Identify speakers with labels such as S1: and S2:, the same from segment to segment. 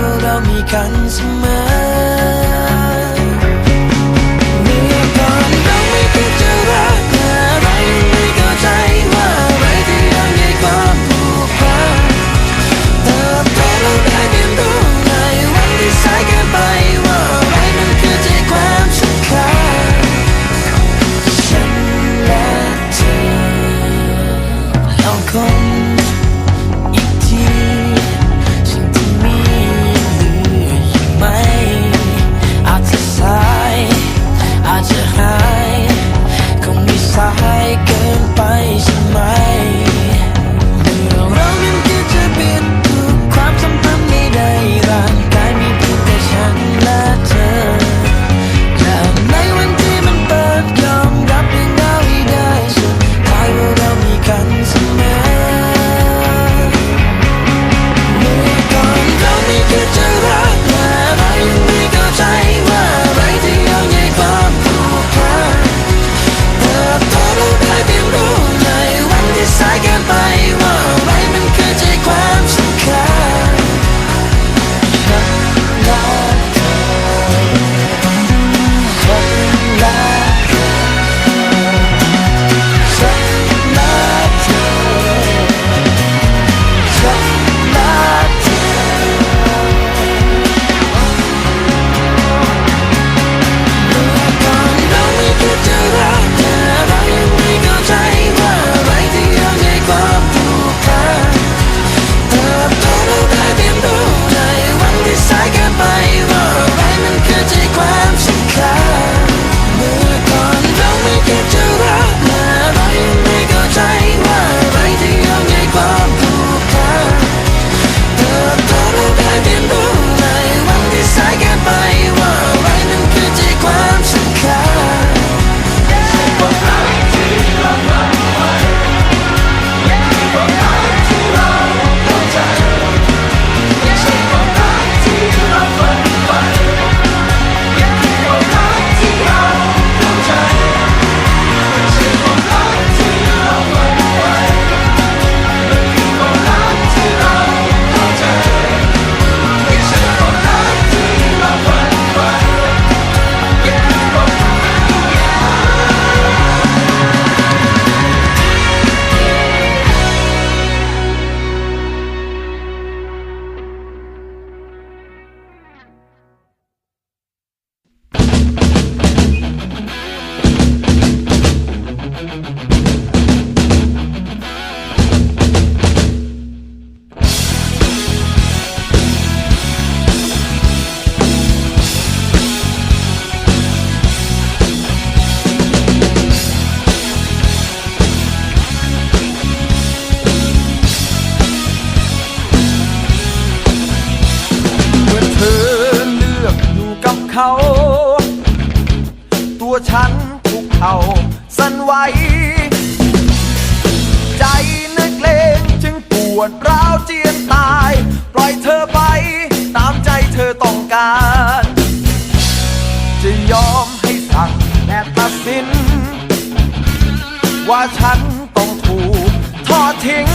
S1: พวกเรามีกันเสมอ เธอต้องการ จะยอมให้สั่ง
S2: และตัดสิน ว่าฉันต้องถูกทอดทิ้ง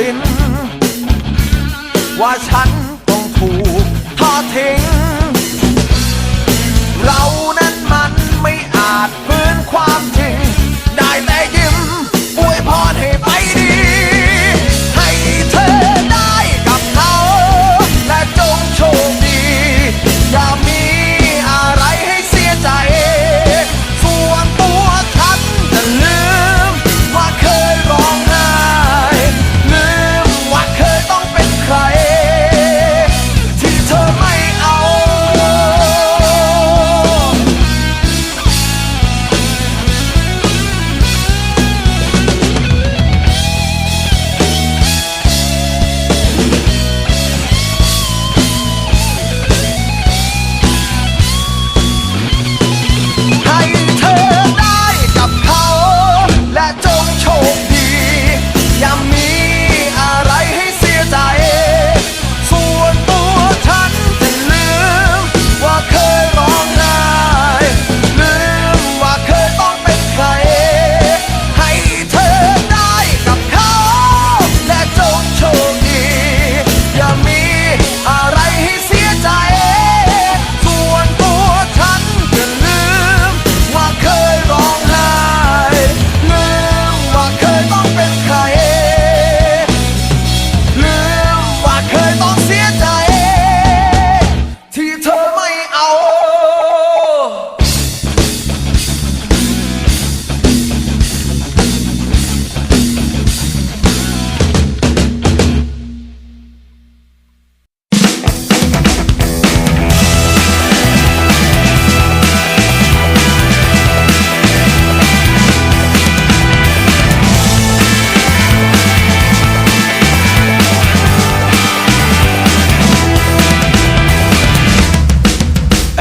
S2: สิน ว่าฉันต้องถูกทอดทิ้ง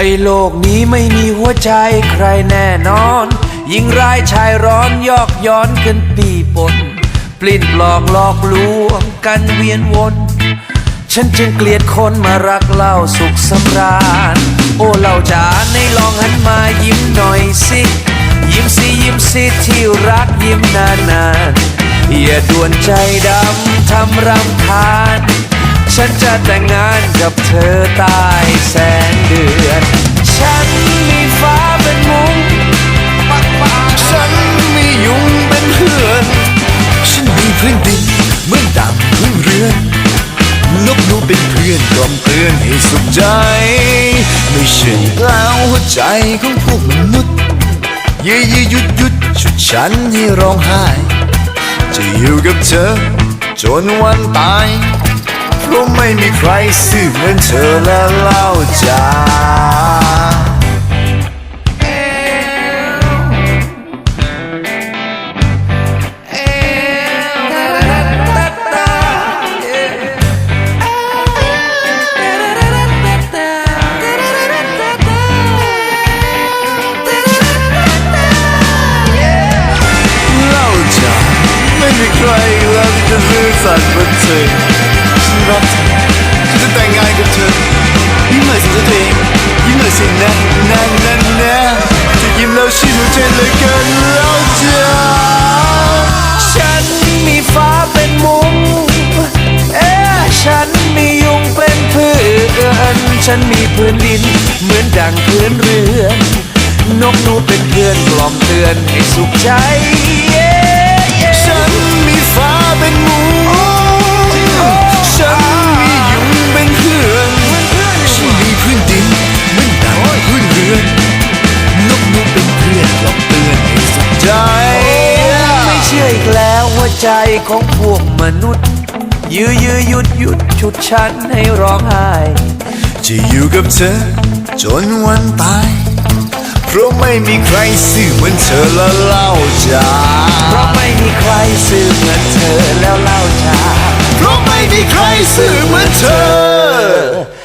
S2: ไอ
S1: โลกนี้ไม่มีหัวใจใครแน่นอน ยิงร้ายชายร้อนยอกย้อนกันปีปนปลิ้นปลอกหลอกลวงกันเวียนวน ฉันจึงเกลียดคนมารักเล่าสุขสำราญ โอ้เล่าจ๋าในลองหันมายิ้มหน่อยสิ ยิ้มสิยิ้มสิที่รักยิ้มนานๆอย่าด่วนใจดำทำรำคาญ ฉันจะแต่งงานกับเธอใต้แสงเดือน ฉันมีฟ้าเป็นมุ้ง
S3: ฉันมียุงเป็นเพื่อน ฉันมีพื้นดินเมือนดังพื้นเรือนนกหนูเป็นเพื่อนกล่อมเตือนให้สุขใจ ไม่ใช่แล้วหัวใจของพวกมนุษย์ยืยหยุดหยุดชุดฉันให้ร้องไห้ จะอยู่กับเธอ จนวันตาย เพราะไม่มีใครซื่อเหมือนเธอและเล่าจ้าไม่มีใครแล้วที่จะซื่อสัตย์เหมือนเธอ รักเธอฉันจะแต่งงานกับเธอ ยิ้มหน่อยสิเจ้าตัวเองยิ้มหน่อยสินะนะนะนะจะยิ้มแล้วชื่นหัวใจเลยเกินเล่าจ้า
S1: ฉันมีฟ้าเป็นมุ้งเอ๊ฉันมียุงเป็นเพื่อนฉันมีพื้นดินเหมือนดังพื้นเรือนนกนูเป็นเพื่อนกล่อมเตือนให้สุขใจ
S3: ฉันมีฟ้าเป็นมูฉั ออีก
S1: แล้วหัวใจของพวกมนุษย์ ยื้อยื้อหยุดหยุดฉุดฉันให้ร้องไห้
S3: จะอยู่กับเธอ จนวันตาย เพราะไม่มีใครซื่อเหมือนเธอและเล่าจ้า
S1: เพราะไม่มีใครซื่อเหมือนเธอแล้วเล่าชา
S3: เพราะไม่มีใครซื่อเหมือนเธอ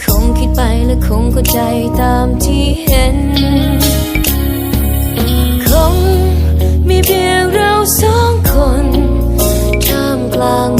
S4: คงคิดไปและคงเข้าใจตามที่เห็น คงมีเพียงเราสองคนท่ามกลาง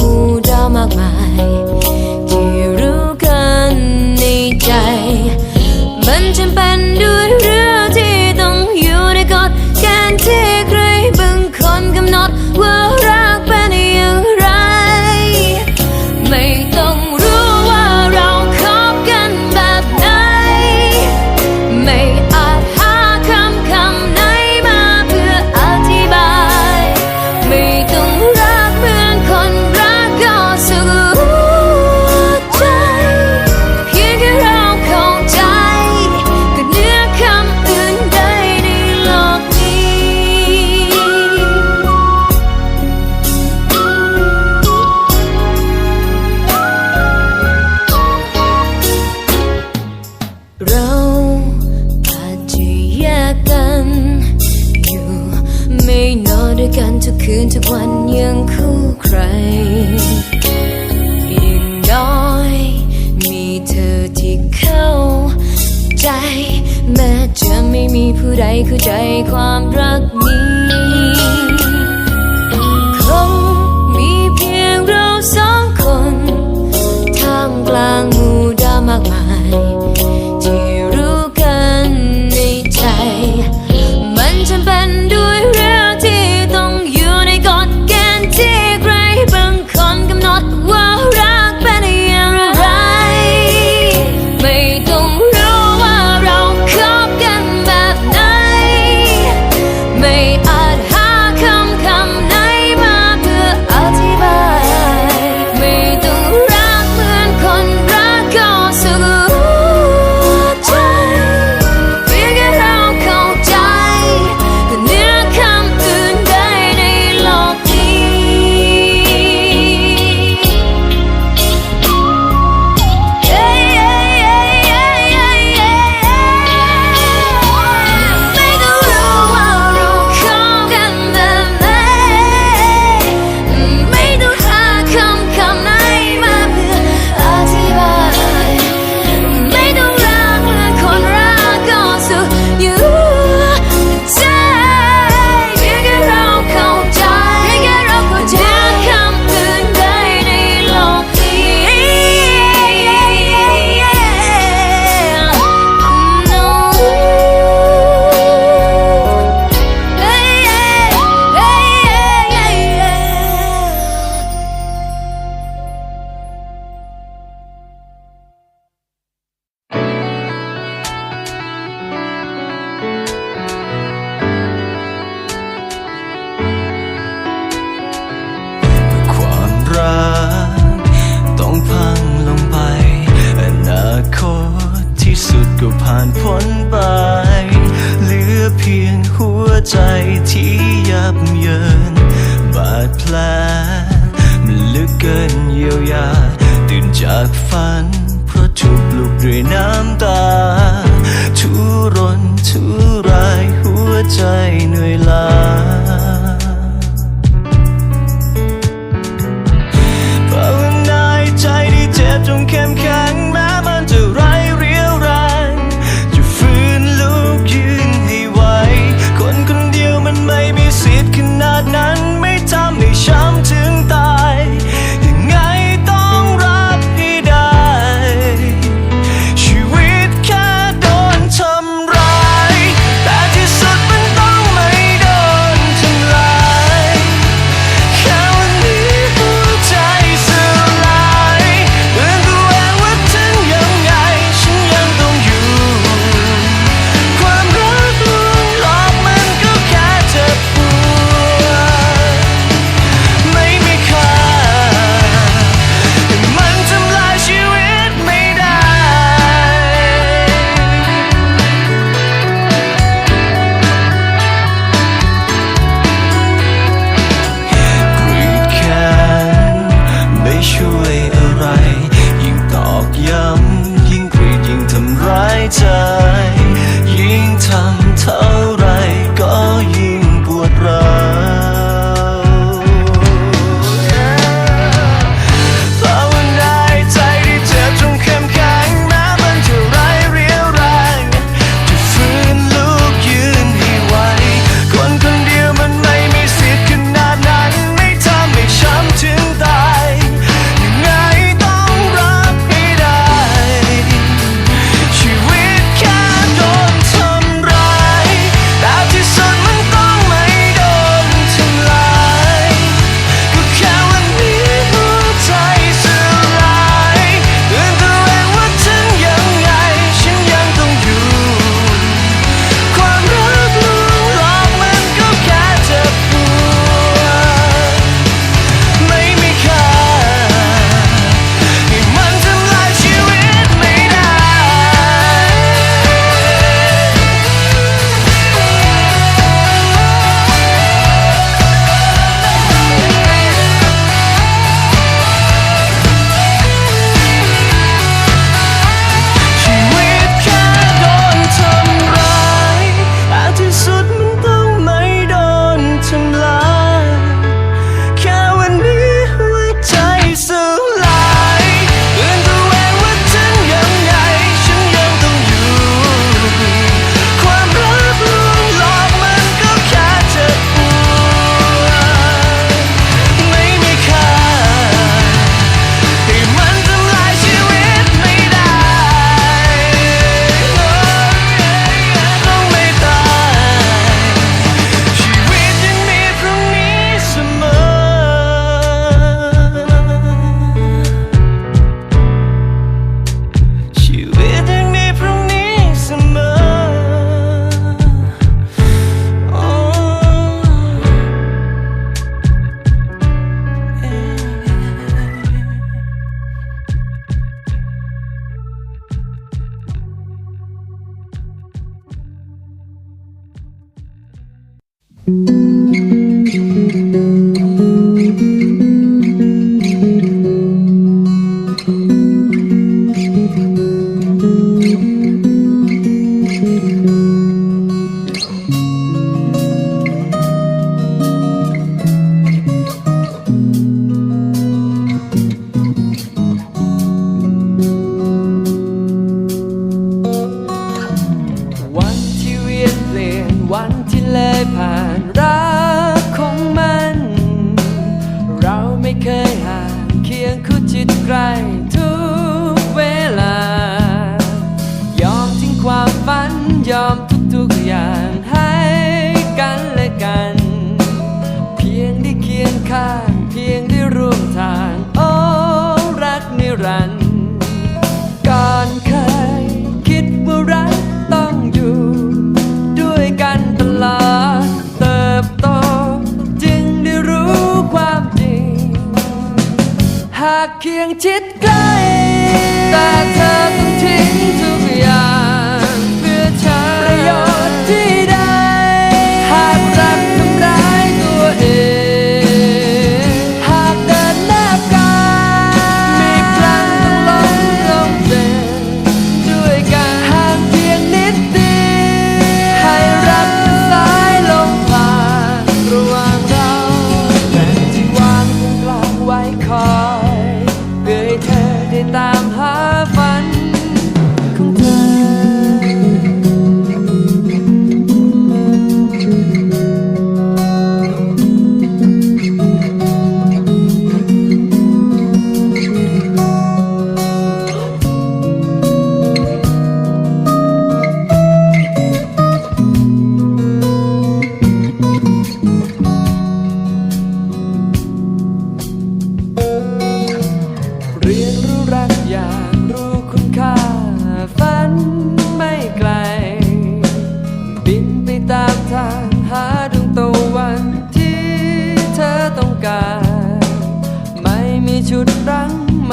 S4: ด้วยน้ำตา ทุรนทุราย
S5: หัวใจเหนื่อยล้า Mm-hmm.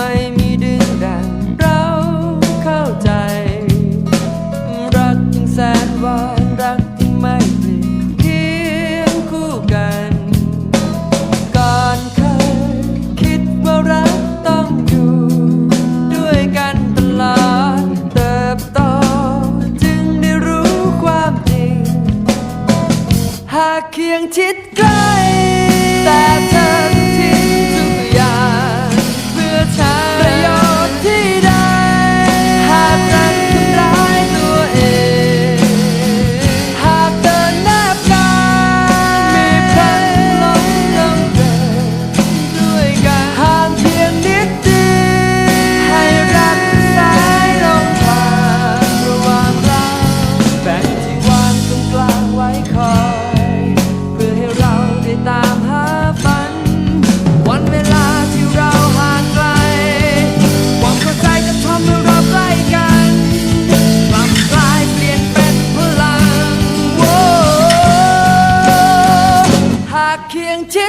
S5: ไม่มีดึงดันเราเข้าใจ รักยังแสนหวานรั
S1: กที่ไม่เป
S4: ลี่ยนเคียงคู่กัน ก่อนเคยคิดว่ารักต้องอยู่ ด้วยกันตลอดเติบโตจึงได้รู้ความจริง หากเคียงชิดใกล้แต่เธอ 接